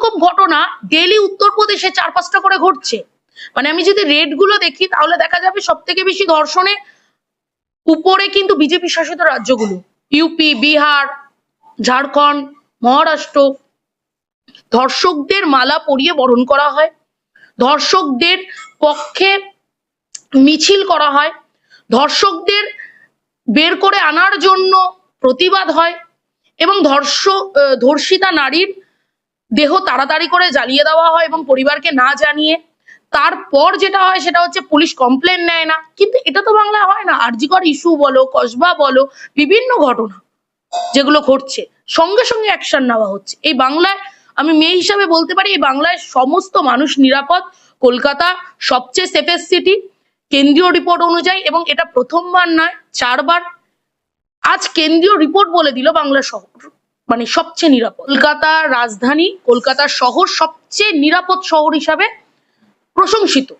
রকম ঘটনা ডেলি উত্তরপ্রদেশে চার পাঁচটা করে ঘটছে। মানে আমি যদি রেটগুলো দেখি তাহলে দেখা যাবে সব থেকে বেশি ধর্ষণে উপরে কিন্তু বিজেপি শাসিত রাজ্যগুলো। ইউপি বিহার ঝাড়খণ্ড মহারাষ্ট্র। ধর্ষকদের মালা পরিয়ে বরণ করা হয়। ধর্ষকদের পক্ষে মিছিল করা হয়। ধর্ষকদের বের করে আনার জন্য প্রতিবাদ হয়। এবং ধর্ষক আহ, ধর্ষিতা নারীর দেহ তাড়াতাড়ি করে জ্বালিয়ে দেওয়া হয় এবং পরিবারকে না জানিয়ে। তারপর যেটা হয় সেটা হচ্ছে পুলিশ কমপ্লেন নেয় না। কিন্তু এটা তো বাংলায় হয় না। আরজিকর ইস্যু বলো, কসবা বলো, বিভিন্ন ঘটনা যেগুলো ঘটছে, সঙ্গে সঙ্গে অ্যাকশন নেওয়া হচ্ছে। এই বাংলায়, আমি মেয়ে হিসাবে বলতে পারি, এই বাংলায় সমস্ত মানুষ নিরাপদ। কলকাতা সবচেয়ে সেফেস্ট সিটি কেন্দ্রীয় রিপোর্ট অনুযায়ী, এবং এটা প্রথমবার নয়, চারবার। আজ কেন্দ্রীয় রিপোর্ট বলে দিল বাংলা শহর। মানে সবচেয়ে নিরাপদ। কলকাতা রাজধানী কলকাতা শহর সবচেয়ে নিরাপদ শহর হিসাবে প্রশংসিত।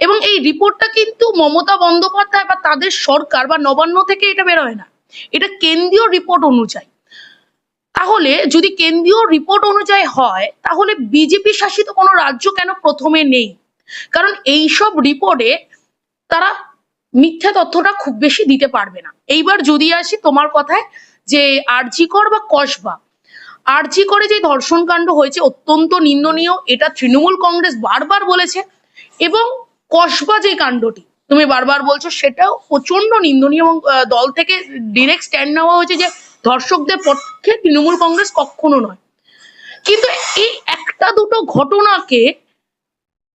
এবং এই রিপোর্টটা কিন্তু মমতা বন্দ্যোপাধ্যায় বা তাদের সরকার বা নবান্ন থেকে এটা বেরোয় না। এটা কেন্দ্রীয় রিপোর্ট অনুযায়ী। তাহলে যদি কেন্দ্রীয় রিপোর্ট অনুযায়ী হয়, তাহলে বিজেপি শাসিত কোনো রাজ্য কেন প্রথমে নেই? কারণ এইসব রিপোর্টে তারা মিথ্যা তথ্যটা খুব বেশি দিতে পারবে না। এইবার যদি আসি তোমার কথায় যে আরজিকর বা কসবা আরজি করে যে ধর্ষণ কাণ্ড হয়েছে অত্যন্ত নিন্দনীয়, এটা তৃণমূল কংগ্রেস বারবার বলেছে এবং কসবা যে কাণ্ডটি, তুমি বারবার বলছো সেটাও প্রচণ্ড নিন্দনীয় এবং দল থেকে ডিরেক্ট স্ট্যান্ড নেওয়া হয়েছে যে ধর্ষকদের পক্ষে তৃণমূল কংগ্রেস কখনো নয়। কিন্তু এই একটা দুটো ঘটনাকে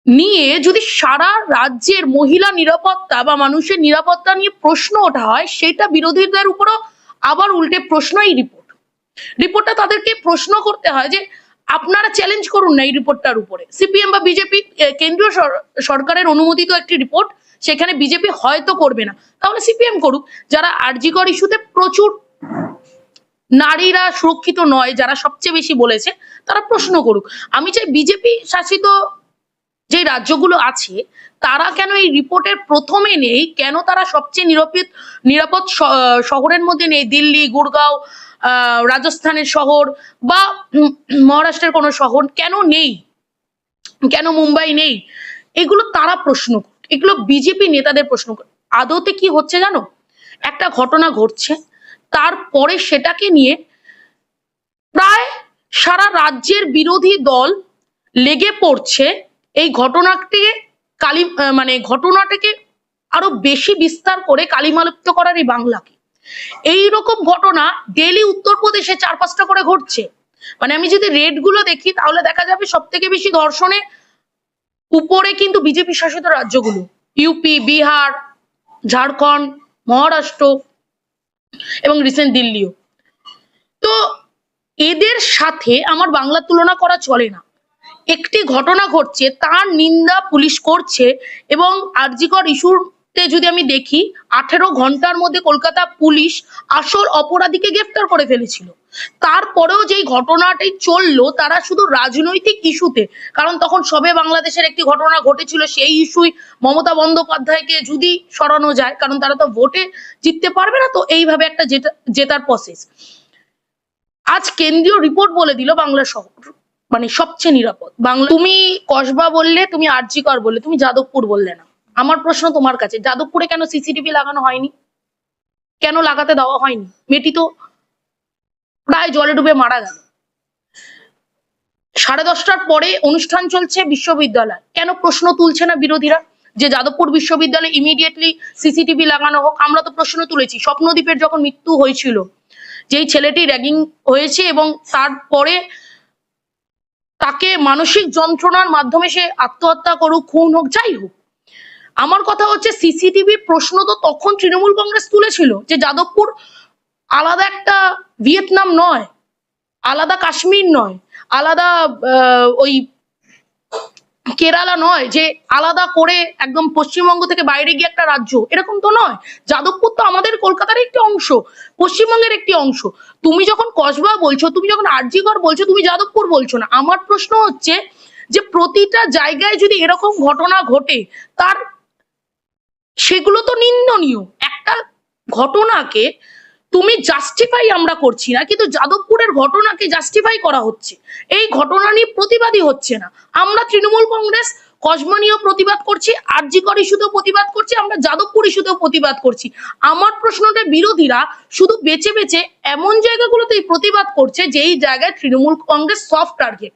নিয়ে যদি সারা রাজ্যের মহিলা নিরাপত্তা বা মানুষের নিরাপত্তা নিয়ে প্রশ্ন ওঠা হয়, সেটা বিরোধীদের উপরও আবার উল্টে প্রশ্ন এই রিপোর্ট রিপোর্টটা তাদেরকে প্রশ্ন করতে হয় যে, আপনারা চ্যালেঞ্জ করুন না এই রিপোর্টটার উপরে। সিপিএম বা বিজেপি কেন্দ্রীয় সর- সরকারের অনুমোদিত একটি রিপোর্ট সেখানে বিজেপি হয়তো করবে না। তাহলে সিপিএম করুক, যারা আরজিকর ইস্যুতে প্রচুর নারীরা সুরক্ষিত নয়, যারা সবচেয়ে বেশি বলেছে, তারা প্রশ্ন করুক। আমি চাই বিজেপি শাসিত যে রাজ্যগুলো আছে, তারা কেন এই রিপোর্টের প্রথমে নেই? কেন তারা সবচেয়ে নিরাপদ নিরাপদ শহরের মধ্যে নেই? দিল্লি গুড়গাঁও রাজস্থানের শহর বা মহারাষ্ট্রের কোনো শহর কেন নেই? কেন মুম্বাই নেই? এগুলো তারা প্রশ্ন এগুলো বিজেপি নেতাদের প্রশ্ন। আদতে কি হচ্ছে জানো? একটা ঘটনা ঘটছে, তারপরে সেটাকে নিয়ে প্রায় সারা রাজ্যের বিরোধী দল লেগে পড়ছে এই ঘটনাটিকে কালি মানে ঘটনাটাকে আরও বেশি বিস্তার করে কালিমালিপ্ত করার এই বাংলাকে। এই রকম ঘটনা ডেলি উত্তরপ্রদেশে চার পাঁচটা করে ঘটছে। মানে আমি যদি রেটগুলো দেখি, তাহলে দেখা যাবে সব থেকে বেশি ধর্ষণে উপরে কিন্তু বিজেপি শাসিত রাজ্যগুলো। ইউপি বিহার, ঝাড়খণ্ড, মহারাষ্ট্র এবং রিসেন্ট দিল্লিও। তো এদের সাথে আমার বাংলার তুলনা করা চলে না। একটি ঘটনা ঘটছে, তার নিন্দা পুলিশ করছে এবং আরজিকর ইস্যুতে যদি আমি দেখি, আঠেরো ঘণ্টার মধ্যে কলকাতা পুলিশ আসল অপরাধীকে গ্রেফতার করে ফেলেছিল। তারপরেও যেই ঘটনাটি চলল, তারা শুধু রাজনৈতিক ইস্যুতে, কারণ তখন সবে বাংলাদেশের একটি ঘটনা ঘটেছিল, সেই ইস্যুই মমতা বন্দ্যোপাধ্যায়কে যদি সরানো যায়, কারণ তারা তো ভোটে জিততে পারবে না, তো এইভাবে একটা জেতা- জেতার প্রসেস আজ কেন্দ্রীয় রিপোর্ট বলে দিল বাংলা শহর। মানে সবচেয়ে নিরাপদ। বাংলা তুমি কসবা বললে, তুমি আরজিকর বললে, তুমি যাদবপুর বললে না। আমার প্রশ্ন তোমার কাছে, যাদবপুরে কেন সিসিটিভি লাগানো হয়নি? কেন লাগাতে দেওয়া হয়নি? মেয়েটি তো প্রায় জলে ডুবে মারা গেল। সাড়ে দশটার পরে অনুষ্ঠান চলছে বিশ্ববিদ্যালয়। কেন প্রশ্ন তুলছে না বিরোধীরা? যে যাদবপুর বিশ্ববিদ্যালয়ে ইমিডিয়েটলি সিসিটিভি লাগানো হোক, আমরা তো প্রশ্ন তুলেছি। স্বপ্নদ্বীপের যখন মৃত্যু হয়েছিল, যেই ছেলেটি র্যাগিং হয়েছে এবং তারপরে তাকে মানসিক যন্ত্রণার মাধ্যমে সে আত্মহত্যা করুক, খুন হোক, যাই হোক। আমার কথা হচ্ছে সিসিটিভির প্রশ্ন তো তখন তৃণমূল কংগ্রেস তুলেছিল যে যাদবপুর আলাদা একটা ভিয়েতনাম নয়, আলাদা কাশ্মীর নয়, আলাদা ওই কেরালা নয়, যে আলাদা করে একদম পশ্চিমবঙ্গ থেকে বাইরে গিয়ে একটা রাজ্য, এরকম তো নয়। যাদবপুর তো আমাদের কলকাতার একটি অংশ, পশ্চিমবঙ্গের একটি অংশ। তুমি যখন কসবা বলছো, তুমি যখন আরজিগড় বলছো, তুমি যাদবপুর বলছো না। আমার প্রশ্ন হচ্ছে যে প্রতিটা জায়গায় যদি এরকম ঘটনা ঘটে, তার সেগুলো তো নিন্দনীয়। একটা ঘটনাকে তুমি জাস্টিফাই আমরা করছি না, কিন্তু যাদবপুরের ঘটনাকে জাস্টিফাই করা হচ্ছে। এই ঘটনা নিয়ে প্রতিবাদী হচ্ছে না। আমরা তৃণমূল কংগ্রেস নিয়েও প্রতিবাদ করছি, আরজিকর ইস্যুতেও প্রতিবাদ করছি, আমরা যাদবপুর ইস্যুতেও প্রতিবাদ করছি। আমার প্রশ্নটা বিরোধীরা শুধু বেছে বেছে এমন জায়গাগুলোতেই প্রতিবাদ করছে, যেই জায়গায় Trinamool Congress soft target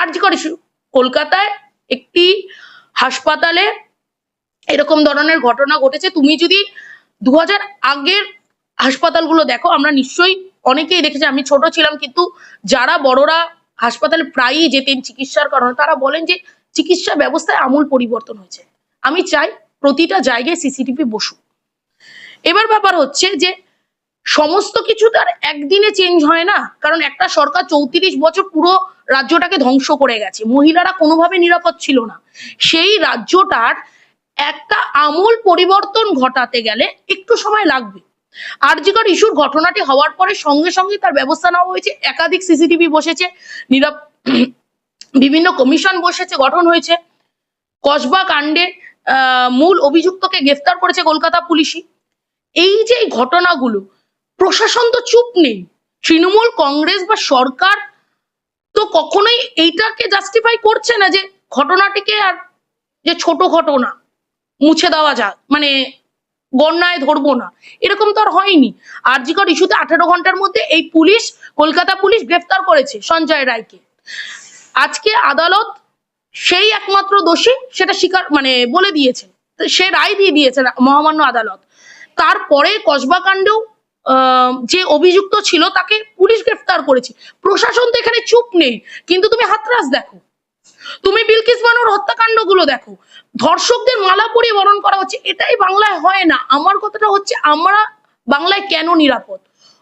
RG Kar issue, কলকাতায় একটি হাসপাতালে এরকম ধরনের ঘটনা ঘটেছে। তুমি যদি দু হাজার আগের হাসপাতালগুলো দেখো, আমরা নিশ্চয়ই অনেকেই দেখেছি, আমি ছোট ছিলাম কিন্তু যারা বড়রা হাসপাতালে প্রায়ই যেতেন চিকিৎসার কারণে, তারা বলেন যে চিকিৎসা ব্যবস্থায় আমূল পরিবর্তন হয়েছে। আমি চাই প্রতিটা জায়গায় সিসিটিভি বসুক। এবার ব্যাপার হচ্ছে যে সমস্ত কিছু তার একদিনে চেঞ্জ হয় না, কারণ একটা সরকার চৌত্রিশ বছর পুরো রাজ্যটাকে ধ্বংস করে গেছে, মহিলারা কোনোভাবে নিরাপদ ছিল না। সেই রাজ্যটার একটা আমূল পরিবর্তন ঘটাতে গেলে একটু সময় লাগবে। আরজিকর ইস্যুর ঘটনাটি হওয়ার পরে সঙ্গে সঙ্গে তার ব্যবস্থা নেওয়া হয়েছে। একাধিক সিসিটিভি বসেছে নিরাপ বিভিন্ন কমিশন বসেছে, গঠন হয়েছে। কসবা কাণ্ডে মূল অভিযুক্তকে গ্রেফতার করেছে কলকাতা পুলিশই। এই যে ঘটনাগুলো, প্রশাসন তো চুপ নেই। তৃণমূল কংগ্রেস বা সরকার তো কখনোই এইটাকে জাস্টিফাই করছে না যে ঘটনাটিকে আর যে ছোট ঘটনা, মুছে দেওয়া যাক। মানে গণনায় ধরবো না। এরকম তো আর হয়নি। আরজিকর ইস্যুতে আঠারো ঘণ্টার মধ্যে এই পুলিশ, কলকাতা পুলিশ গ্রেফতার করেছে সঞ্জয় রায়কে। আজকে আদালত সেই একমাত্র দোষী সেটা স্বীকার মানে বলে দিয়েছে। সে রায় দিয়ে দিয়েছে মহামান্য আদালত। তারপরে কসবা কাণ্ডেও যে অভিযুক্ত ছিল তাকে পুলিশ গ্রেফতার করেছে। প্রশাসন তো এখানে চুপ নেই। কিন্তু তুমি হাতরাস দেখো। তুমি বিলকিস বানুর হত্যাকাণ্ডগুলো দেখো। ধর্ষকদের মালা পরিয়ে বরণ করা হচ্ছে। এটাই বাংলায় হয় না। আমার কথাটা হচ্ছে আমরা বাংলায় কেন নিরাপদ?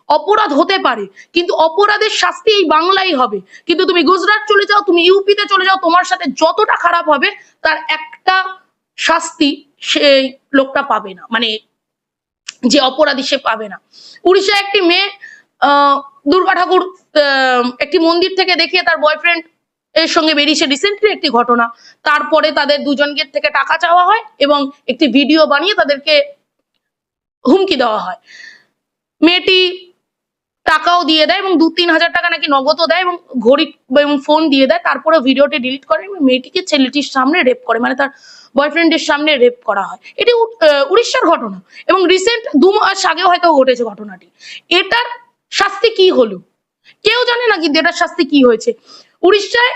অপরাধ হতে পারে কিন্তু অপরাধের শাস্তি এই বাংলাই হবে। কিন্তু তুমি গুজরাট চলে যাও তুমি ইউপিতে চলে যাও তোমার সাথে যতটা খারাপ হবে তার একটা শাস্তি সেই লোকটা পাবে না। মানে যে অপরাধী সে পাবে না। উড়িষ্যায় একটি মেয়ে আহ, দুর্গা ঠাকুর একটি মন্দির থেকে দেখিয়ে তার বয়ফ্রেন্ড এর সঙ্গে বেরিয়েছে রিসেন্টলি একটি ঘটনা। তারপরে তাদের দুজনকে থেকে টাকা চাওয়া হয় এবং একটি ভিডিও বানিয়ে তাদেরকে হুমকি দেওয়া হয়। মেয়েটি টাকাও দিয়ে দেয় এবং দু তিন হাজার টাকা নাকি নগদও দেয় এবং ঘড়ি এবং ফোন দিয়ে দেয়। তারপরে ভিডিওটি ডিলিট করে এবং মেয়েটিকে ছেলেটির সামনে রেপ করে মানে তার বয়ফ্রেন্ডের সামনে রেপ করা হয়। এটি উড়িষ্যার ঘটনা এবং রিসেন্ট দু মাস আগেও হয়তো ঘটেছে ঘটনাটি। এটার শাস্তি কি হলো? কেউ জানে না কিন্তু এটার শাস্তি কি হয়েছে। উড়িষ্যায়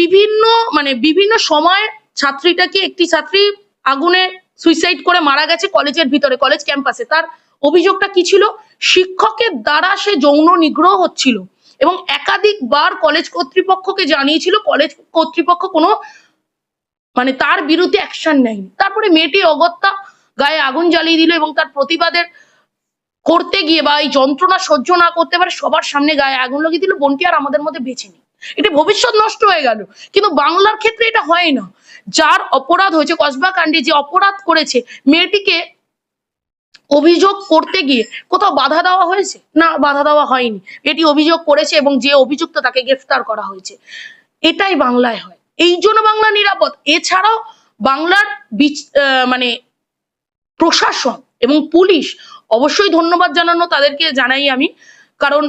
বিভিন্ন মানে বিভিন্ন সময় ছাত্রীটাকে একটি ছাত্রী আগুনে সুইসাইড করে মারা গেছে কলেজের ভিতরে, কলেজ ক্যাম্পাসে। তার অভিযোগটা কি ছিল? শিক্ষকের দ্বারা সে যৌন নিগ্রহ হচ্ছিল এবং একাধিকবার কলেজ কর্তৃপক্ষকে জানিয়েছিল, কলেজ কর্তৃপক্ষ কোনো মানে তার বিরুদ্ধে অ্যাকশন নেয়নি। তারপরে মেয়েটি অগত্যা গায়ে আগুন জ্বালিয়ে দিল এবং তার প্রতিবাদের করতে গিয়ে বা এই যন্ত্রণা সহ্য না করতে পারে সবার সামনে গায়ে আগুন লাগিয়ে দিল। বোনটি আর আমাদের মধ্যে বেঁচে নেই। এটি ভবিষ্যৎ নষ্ট হয়ে গেল। কিন্তু বাংলার ক্ষেত্রে এটা হয় না। যার অপরাধ হয়েছে, কসবা কাণ্ডে যে অপরাধ করেছে, মেয়েটিকে অভিযোগ করতে গিয়ে কোথাও বাধা দেওয়া হয়েছে? না, বাধা দেওয়া হয়নি। এটি অভিযোগ করেছে এবং যে অভিযুক্ত তাকে গ্রেফতার করা হয়েছে। এটাই বাংলায় হয়। এই জন্য বাংলা নিরাপদ। এছাড়াও বাংলার মানে প্রশাসন এবং পুলিশ অবশ্যই ধন্যবাদ জানানো, তাদেরকে জানাই আমি। কারণ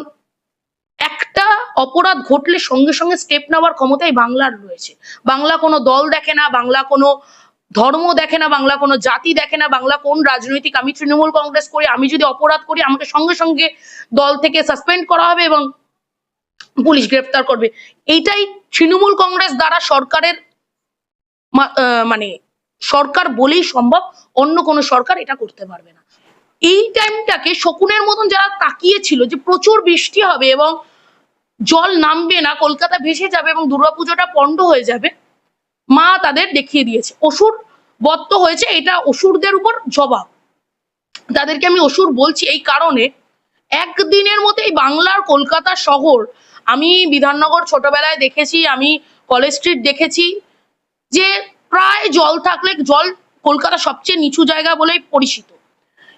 একটা অপরাধ ঘটলে সঙ্গে সঙ্গে স্টেপ নেওয়ার ক্ষমতাই বাংলার রয়েছে। বাংলা কোনো দল দেখে না, বাংলা কোনো ধর্ম দেখে না, বাংলা কোনো জাতি দেখে না, বাংলা কোন রাজনৈতিক, আমি তৃণমূল কংগ্রেস করি, আমি যদি অপরাধ করি, আমাকে সঙ্গে সঙ্গে দল থেকে সাসপেন্ড করা হবে এবং পুলিশ গ্রেফতার করবে। এইটাই তৃণমূল কংগ্রেস দ্বারা সরকারের মানে সরকার বলেই সম্ভব, অন্য কোনো সরকার এটা করতে পারবে না। এই টাইমটাকে শকুনের মতন যারা তাকিয়েছিল যে প্রচুর বৃষ্টি হবে এবং জল নামবে না, কলকাতা ভেসে যাবে এবং দুর্গাপুজোটা পণ্ড হয়ে যাবে, মা তাদের দেখিয়ে দিয়েছে। অসুর বত্ত হয়েছে, এটা অসুরদের উপর জবাব। তাদেরকে আমি অসুর বলছি এই কারণে একদিনের মধ্যে এই বাংলার কলকাতা শহর আমি বিধাননগর ছোটবেলায় দেখেছি, আমি কলেজ স্ট্রিট দেখেছি যে প্রায় জল থাকলে জল কলকাতা সবচেয়ে নিচু জায়গা বলেই পরিচিত।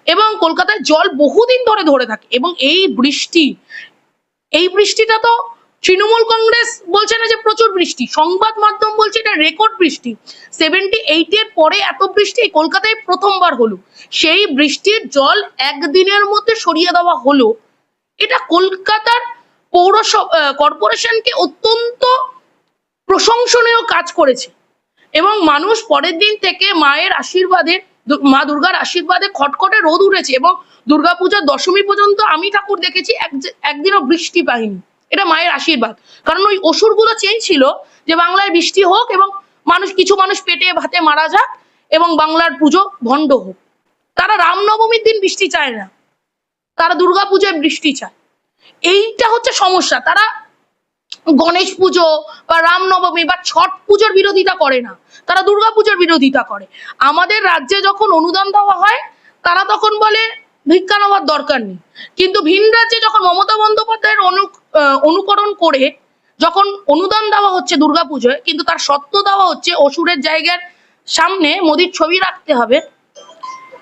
এবং কলকাতায় জল বহুদিন ধরে ধরে থাকে এবং এই বৃষ্টি, এই বৃষ্টিটা তো তৃণমূল কংগ্রেস বলছে না যে প্রচুর বৃষ্টি, সংবাদ মাধ্যম বলছে এটা রেকর্ড বৃষ্টি। সেভেন্টি এইটের পরে এত বৃষ্টি কলকাতায় প্রথমবার হলো। সেই বৃষ্টির জল একদিনের মধ্যে সরিয়ে দেওয়া হলো। এটা কলকাতার পৌরসভা কর্পোরেশনকে অত্যন্ত প্রশংসনীয় কাজ করেছে। এবং মানুষ পরের দিন থেকে মায়ের আশীর্বাদে দু- মা দুর্গার আশীর্বাদে খটখটে রোদ উঠেছে এবং দুর্গাপূজার দশমী পর্যন্ত আমি ঠাকুর দেখেছি, এক একদিনও বৃষ্টি পাইনি। এটা মায়ের আশীর্বাদ। কারণ ওই অসুরগুলো চেয়েছিল যে বাংলায় বৃষ্টি হোক এবং মানুষ, কিছু মানুষ পেটে ভাতে মারা যাক এবং বাংলার পুজো ভণ্ড হোক। তারা রামনবমীর দিন বৃষ্টি চায় না। তারা দুর্গাপূজায় বৃষ্টি চায়। এইটা হচ্ছে সমস্যা। তারা গণেশ পুজো বা রামনবমী বা ছট পুজোর বিরোধিতা করে না। তারা দুর্গাপুজোর বিরোধিতা করে। আমাদের রাজ্যে যখন অনুদান দেওয়া হয়, তারা তখন বলে, ভিক্ষা নেওয়ার দরকার নেই। কিন্তু ভিন রাজ্যে যখন মমতা বন্দ্যোপাধ্যায়ের অনু অনুকরণ করে, যখন অনুদান দেওয়া হচ্ছে দুর্গাপুজোয় কিন্তু তার সত্য দেওয়া হচ্ছে অসুরের জায়গার সামনে মোদির ছবি রাখতে হবে,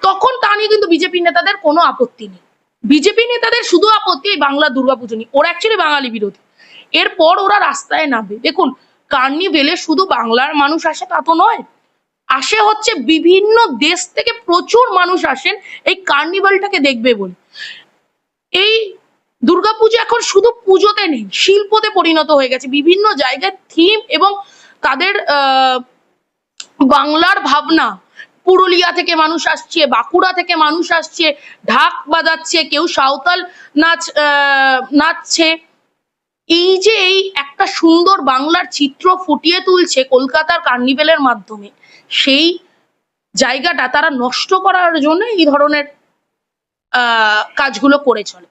তখন তা নিয়ে কিন্তু বিজেপি নেতাদের কোনো আপত্তি নেই। বিজেপি নেতাদের শুধু আপত্তি এই বাংলা দুর্গাপুজো নিয়ে। ওরা অ্যাকচুয়ালি বাঙালি বিরোধী। এরপর ওরা রাস্তায় নামবে দেখুন, কার্নিভেলে শুধু বাংলার মানুষ আসে, তা তো নয়। আসে হচ্ছে বিভিন্ন দেশ থেকে প্রচুর মানুষ আসেন এই কার্নিভালটাকে দেখবে বলে। এই দুর্গাপুজো এখন শুধু পুজোতে নেই, শিল্পতে পরিণত হয়ে গেছে। বিভিন্ন জায়গায় থিম এবং তাদের বাংলার ভাবনা। পুরুলিয়া থেকে মানুষ আসছে, বাঁকুড়া থেকে মানুষ আসছে, ঢাক বাজাচ্ছে, কেউ সাঁওতাল নাচ নাচছে। এই যে এই একটা সুন্দর বাংলার চিত্র ফুটিয়ে তুলছে কলকাতার কার্নিভেলের মাধ্যমে, সেই জায়গাটা তারা নষ্ট করার জন্য এই ধরনের কাজগুলো করে চলে।